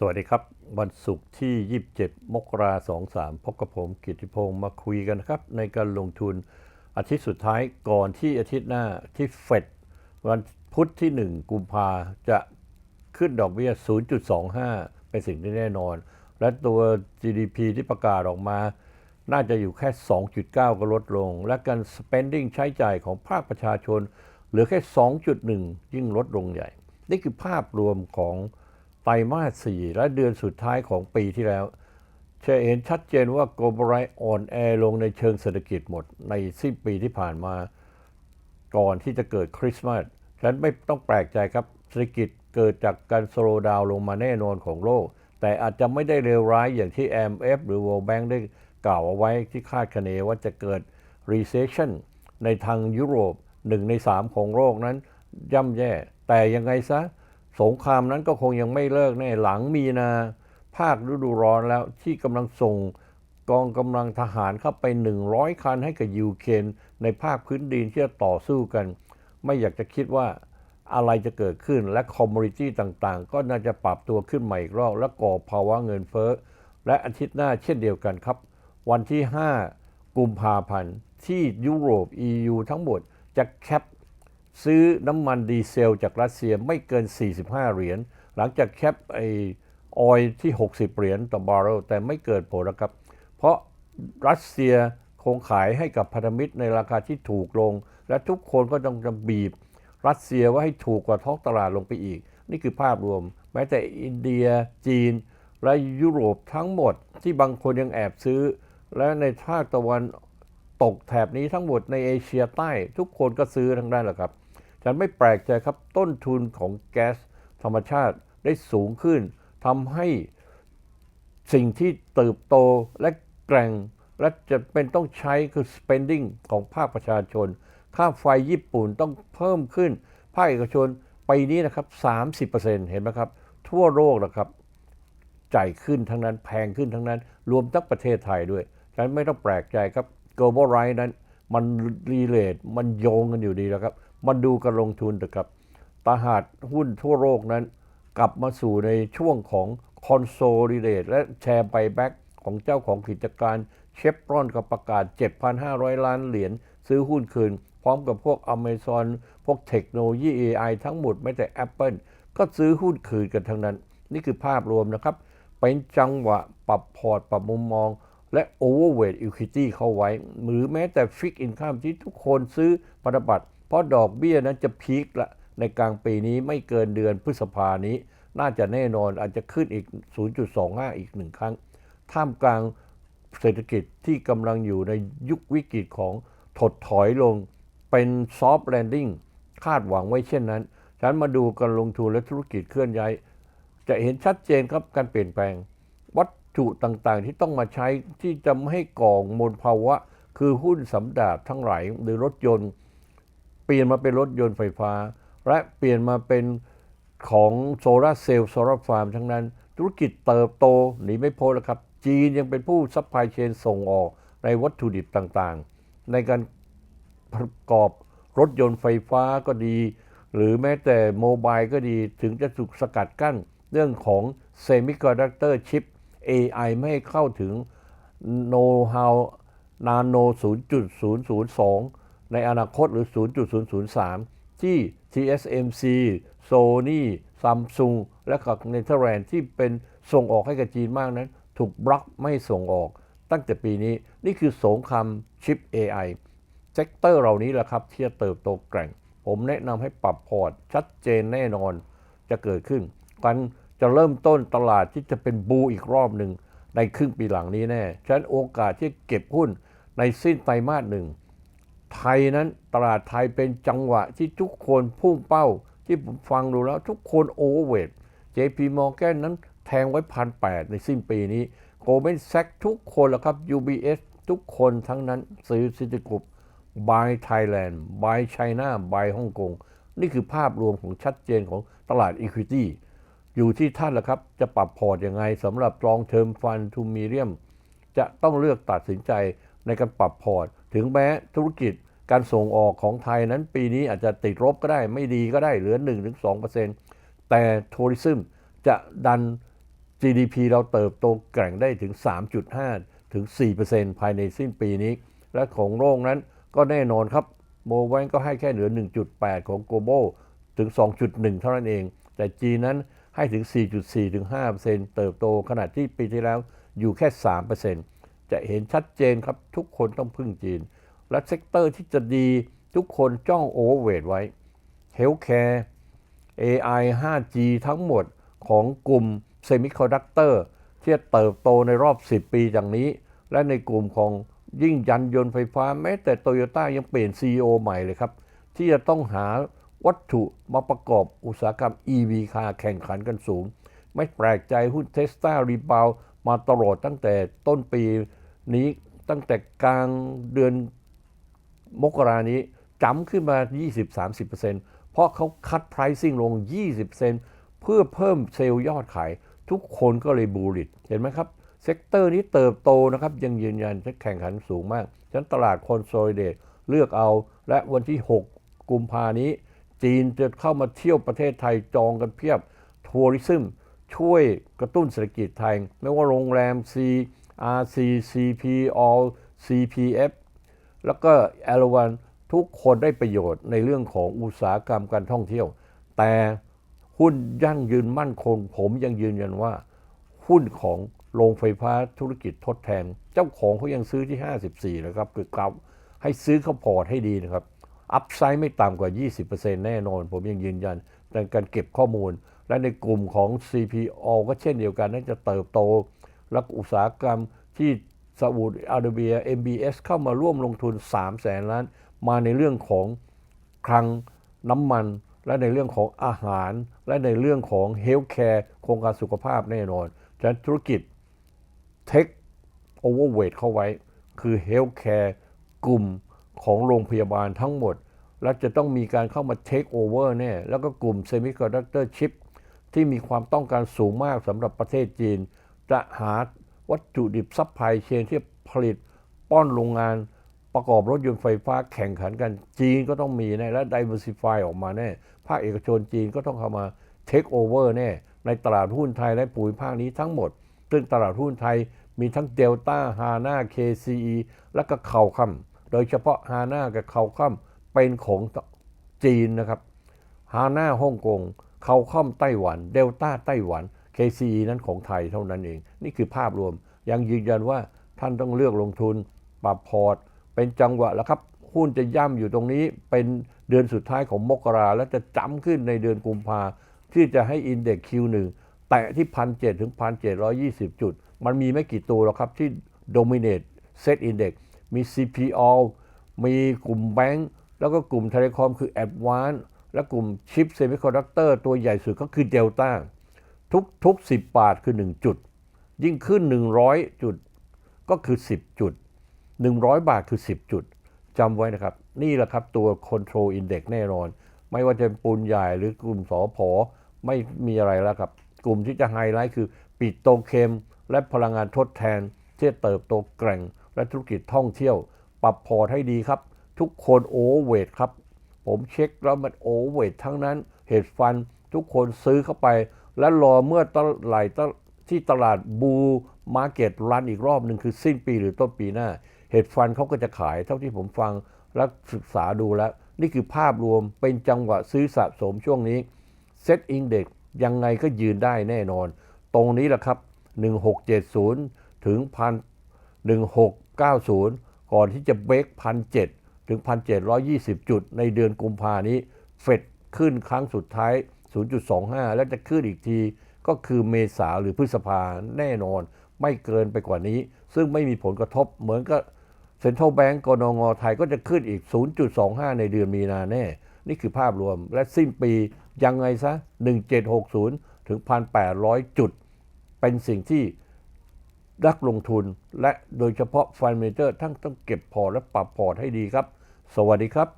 สวัสดีครับ วันศุกร์ที่ 27 มกราคม23พบกับผมกิติพงศ์มาคุยกันนะครับ ในการลงทุนอาทิตย์สุดท้ายก่อนที่อาทิตย์หน้าที่เฟดวันพุธที่ 1 กุมภาจะขึ้นดอกเบี้ย 0.25 เป็นสิ่งที่แน่นอน และตัว GDP ที่ประกาศออกมา น่าจะอยู่แค่ 2.9 ก็ลดลง และการ spending ใช้จ่ายของภาคประชาชน เหลือแค่ 2.1 ยิ่งลดลงใหญ่ นี่คือภาพรวมของ ไตรมาส 4 และเดือนสุดท้ายของปีที่แล้ว จะเห็นชัดเจนว่า global r i อ่อนแอลงในเชิงเศรษฐกิจหมดในสิ้นปีที่ผ่านมา ก่อนที่จะเกิดคริสต์มาสฉะนั้นไม่ต้องแปลกใจครับเศรษฐกิจเกิดจากการสโลดาวลงมาแน่นอนของโลก แต่อาจจะไม่ได้เลวร้ายอย่างที่ IMF หรือ World Bank ได้กล่าวเอาไว้ที่คาดคะเนว่าจะเกิด recession ในทางยุโรปหนึ่งในสามของโลกนั้นย่ำแย่ แต่ยังไงซะ สงครามนั้นก็คงยังไม่เลิกแน่หลังมีนาภาคฤดูร้อนแล้วที่กำลังส่งกองกำลังทหารเข้าไป 100 คันให้กับยูเครนในภาคพื้นดินที่จะต่อสู้กัน ไม่อยากจะคิดว่าอะไรจะเกิดขึ้นและคอมมูนิตี้ต่างๆ ก็น่าจะปรับตัวขึ้นใหม่อีกรอบและก่อภาวะเงินเฟ้อ และอาทิตย์หน้าเช่นเดียวกันครับ วันที่ 5 กุมภาพันธ์ที่ยุโรป EU ทั้งหมดจะแคป ซื้อน้ำมันดีเซลจากรัสเซียไม่เกิน 45 เหรียญ หลังจากแคปไอออยที่ 60 เหรียญต่อบาร์เรลแต่ไม่เกิดผลนะครับ เพราะรัสเซียคงขายให้กับพันธมิตรในราคาที่ถูกลง และทุกคนก็ต้องจะบีบ รัสเซียว่าให้ถูกกว่าท้องตลาดลงไปอีก นี่คือภาพรวม แม้แต่อินเดียจีน และยุโรปทั้งหมดที่บางคนยังแอบซื้อ และในภาคตะวันตกแถบนี้ทั้งหมดในเอเชียใต้ ทุกคนก็ซื้อทั้งนั้นแหละครับ ฉันไม่แปลกใจครับต้นทุนของแก๊สธรรมชาติได้สูงขึ้นทำให้สิ่งที่เติบโตและแกร่ง และจะเป็นต้องใช้คือ spending ของภาคประชาชน ค่าไฟญี่ปุ่นต้องเพิ่มขึ้น ภาคเอกชนปีนี้นะครับ 30%เห็นไหมครับ ทั่วโลกนะครับจ่ายขึ้นทั้งนั้นแพงขึ้นทั้งนั้น รวมทั้งประเทศไทยด้วยฉะนั้นไม่ต้องแปลกใจครับ global r i นั้น มันรีเลทมันโยงกันอยู่ดีแล้วครับ มันดูการลงทุนแต่ครับตลาดหุ้นทั่วโลกนั้น กลับมาสู่ในช่วงของ consolidate และแชร์ไปแบ็กของเจ้าของกิจการเชฟรอนก็ประกาศ 7,500 ล้านเหรียญซื้อหุ้นคืน พร้อมกับพวก Amazon พวกเทคโนโลยี AI ทั้งหมดไม่แต่ Apple ก็ซื้อหุ้นคืนกันทั้งนั้น นี่คือภาพรวมนะครับ เป็นจังหวะปรับพอร์ตปรับมุมมอง และ overweight equity เข้าไว้ หรือแม้แต่ fixed income ที่ทุกคนซื้อพันธบัตรเพราะดอกเบี้ยนั้นจะพีคละในกลางปีนี้ไม่เกินเดือนพฤษภานี้ น่าจะแน่นอนอาจจะขึ้นอีก 0.25 อีกหนึ่งครั้ง ท่ามกลางเศรษฐกิจที่กำลังอยู่ในยุควิกฤตของถดถอยลงเป็นซอฟต์แลนดิ้งคาดหวังไว้เช่นนั้น ฉันมาดูการลงทุนและธุรกิจเคลื่อนย้าย จะเห็นชัดเจนครับการเปลี่ยนแปลง ถุต่างๆ ที่ต้องมาใช้ที่จะไม่ให้ก่องมลภาวะ คือหุ้นสำดาบทั้งหลายหรือรถยนต์ เปลี่ยนมาเป็นรถยนต์ไฟฟ้า และเปลี่ยนมาเป็นของโซลาร์เซลล์โซลาร์ฟาร์มทั้งนั้น ธุรกิจเติบโตหนีไม่พ้นแล้วครับ จีนยังเป็นผู้ซัพพลายเชนส่งออกในวัตถุดิบต่างๆ ในการประกอบรถยนต์ไฟฟ้าก็ดี หรือแม้แต่โมบายก็ดีถึงจะถูกสกัดกั้น เรื่องของเซมิคอนดักเตอร์ชิป AI ไม่ให้เข้าถึงโน้ต how นาโน 0.002 ในอนาคตหรือ 0.003 ที่ TSMC Sony Samsung และกับเนเธอร์แลนด์ที่เป็นส่งออกให้กับจีนมากนั้น ถูกบล็อกไม่ส่งออกตั้งแต่ปีนี้นี่คือสงครามชิป AI เซกเตอร์เหล่านี้แหละครับที่จะเติบโตแกร่ง ผมแนะนำให้ปรับพอร์ตชัดเจนแน่นอนจะเกิดขึ้นกัน จะเริ่มต้นตลาดที่จะเป็นบูอีกรอบหนึ่งในครึ่งปีหลังนี้แน่ ฉะนั้นโอกาสที่เก็บหุ้นในสิ้นไตรมาสหนึ่ง ไทยนั้นตลาดไทยเป็นจังหวะที่ทุกคนพุ่งเป้า ที่ผมฟังดูแล้วทุกคนโอเวอร์เวท JP Morgan นั้นแทงไว้พันแในสิ้นปีนี้ Goldman Sachs ทุกคนแล้วครับ UBS ทุกคนทั้งนั้นซื้อซิติกรุป buy Thailand buy China buy ฮ่องกงนี่คือภาพรวมของชัดเจนของตลาด Equity อยู่ที่ท่านแหละครับ จะปรับพอร์ตยังไงสำหรับ long term fund to medium จะต้องเลือกตัดสินใจในการปรับพอร์ต ถึงแม้ธุรกิจการส่งออกของไทยนั้นปีนี้อาจจะติดลบก็ได้ไม่ดีก็ได้เหลือ 1-2%แต่ทัวริซึมจะดัน GDP เราเติบโตแกร่งได้ถึง 3.5 ถึง 4%ภายในสิ้นปีนี้ และของโลกนั้นก็แน่นอนครับโมแวนก็ให้แค่เหลือ 1.8 ของ global ถึง 2.1 เท่านั้นเอง แต่จีนนั้น ให้ถึง 4.4 ถึง 5%เติบโตขณะที่ปีที่แล้วอยู่แค่ 3%จะเห็นชัดเจนครับทุกคนต้องพึ่งจีน และเซกเตอร์ที่จะดีทุกคนจ้องโอเวอร์เวทไว้ Healthcare AI 5G ทั้งหมดของกลุ่มเซมิคอนดักเตอร์ที่จะเติบโตในรอบ 10 ปีจากนี้ และในกลุ่มของยิ่งยันยนต์ไฟฟ้าแม้แต่โตโยต้ายังเปลี่ยน CEO ใหม่เลยครับ ที่จะต้องหา วัตถุมาประกอบอุตสาหกรรม EV คาแข่งขันกันสูง ไม่แปลกใจหุ้นเทสตารีบาวมาตลอดตั้งแต่ต้นปีนี้ตั้งแต่กลางเดือนมกรานี้จำขึ้นมา 20-30%เพราะเขาคัด pricing ลง 20%เพื่อเพิ่มเซลล์ยอดขาย ทุกคนก็เลยบูริตเห็นไหมครับ เซกเตอร์นี้เติบโตนะครับ ยังยืนยันแข่งขันสูงมาก ฉะนั้นตลาดคอนโซลเดตเลือกเอาและวันที่ 6 กุมภานี้ จีนจะเข้ามาเที่ยวประเทศไทยจองกันเพียบทัวริซึมช่วยกระตุ้นเศรษฐกิจไทย ไม่ว่าโรงแรม C RC CP All CPF แล้วก็แอลวันทุกคนได้ประโยชน์ในเรื่องของอุตสาหกรรมการท่องเที่ยว แต่หุ้นยั่งยืนมั่นคงผมยังยืนยันว่า หุ้นของโรงไฟฟ้าธุรกิจทดแทน เจ้าของเขายังซื้อที่ 54 นะครับ คือเขาให้ซื้อเข้าพอร์ตให้ดีนะครับ อัพไซด์ไม่ต่ำกว่า 20%แน่นอน ผมยังยืนยันในการเก็บข้อมูล และในกลุ่มของ CPO ก็เช่นเดียวกันน่าจะเติบโต และอุตสาหกรรมที่ซาอุดิอาระเบีย MBS เข้ามาร่วมลงทุน3แสนล้าน มาในเรื่องของคลังน้ำมัน และในเรื่องของอาหาร และในเรื่องของเฮลท์แคร์โครงการสุขภาพแน่นอนฉะนั้นธุรกิจเทคโอเวอร์เวทเข้าไว้ คือเฮลท์แคร์กลุ่ม ของโรงพยาบาลทั้งหมด และจะต้องมีการเข้ามาเทคโอเวอร์แน่แล้วก็กลุ่มเซมิคอนดักเตอร์ชิปที่มีความต้องการสูงมากสำหรับประเทศจีน จะหาวัตถุดิบซัพพลายเชนที่ผลิตป้อนโรงงานประกอบรถยนต์ไฟฟ้าแข่งขันกันจีนก็ต้องมีแน่และ diversify ออกมาแน่ภาคเอกชนจีนก็ต้องเข้ามา take over แน่ในตลาดหุ้นไทยและปุ๋ยภาคนี้ทั้งหมด ซึ่งตลาดหุ้นไทยมีทั้งเดลต้าฮาน่า KCE และก็เข่าคำ ดยเฉพาะฮาน่ากับเขาค่ำเป็นของจีนนะครับฮาน่าฮ่องกงเขาค่อมไต้หวัน เดลต้าไต้หวัน KCE นั้นของไทยเท่านั้นเอง นี่คือภาพรวม ยังยืนยันว่าท่านต้องเลือกลงทุนปรับพอร์ต เป็นจังหวะแล้วครับ หุ้นจะย่ำอยู่ตรงนี้เป็นเดือนสุดท้ายของมกราและจะจ้ำขึ้นในเดือนกุมภาที่จะให้อินเด็กซ์ Q1 แตะที่พันเถึงพันเจุด มันมีไม่กี่ตัวหรอกครับที่โดมิเนตเซตอินเด็กซ์ มี CPO มีกลุ่มแบงก์แล้วก็กลุ่มเทเลคอมคือ a d v a n c e และกลุ่มชิปเซมิคอนดักเตอร์ตัวใหญ่สุดก็คือเดลต้าทุกทุก 10 บาทคือ 1 จุด ยิ่งขึ้น 100 จุดก็คือ 10 จุด 100 บาทคือ 10 จุดจำไว้นะครับ นี่แหละครับตัว Control Index แน่นอน ไม่ว่าจะเป็นปูนใหญ่หรือกลุ่มสอพอไม่มีอะไรแล้วครับ กลุ่มที่จะไฮไลท์คือปิดโตเคมและพลังงานทดแทนที่เติบโตแกร่ง และธุรกิจท่องเที่ยว ปรับพอร์ตให้ดีครับ ทุกคนโอเวอทครับ ผมเช็คแล้วมันโอเวอททั้งนั้นเฮดฟันทุกคนซื้อเข้าไป และรอเมื่อตลาดที่ตลาดบูมาร์เก็ตรันอีกรอบหนึ่งคือสิ้นปีหรือต้นปีหน้าเฮดฟันเขาก็จะขายเท่าที่ผมฟังและศึกษาดูแล้ว นี่คือภาพรวมเป็นจังหวะซื้อสะสมช่วงนี้เซ็ตอินเด็กยังไงก็ยืนได้แน่นอน ตรงนี้แหละครับ 1670 ถึง1 6 90 ก่อนที่จะเบรก1,700 ถึง 1,720 จุดในเดือนกุมภานี้ เฟดขึ้นครั้งสุดท้าย 0.25 และจะขึ้นอีกทีก็คือเมษาหรือพฤษภาแน่นอน ไม่เกินไปกว่านี้ ซึ่งไม่มีผลกระทบเหมือนกับเซ็นทรัลแบงก์กนงไทยก็จะขึ้นอีก 0.25 ในเดือนมีนาแน่ นี่คือภาพรวมและสิ้นปียังไงซะ 1760 ถึง 1,800 จุด เป็นสิ่งที่ นักลงทุน และโดยเฉพาะฟันเมเจอร์ทั้งต้องเก็บพอร์ตและปรับพอร์ตให้ดีครับ สวัสดีครับ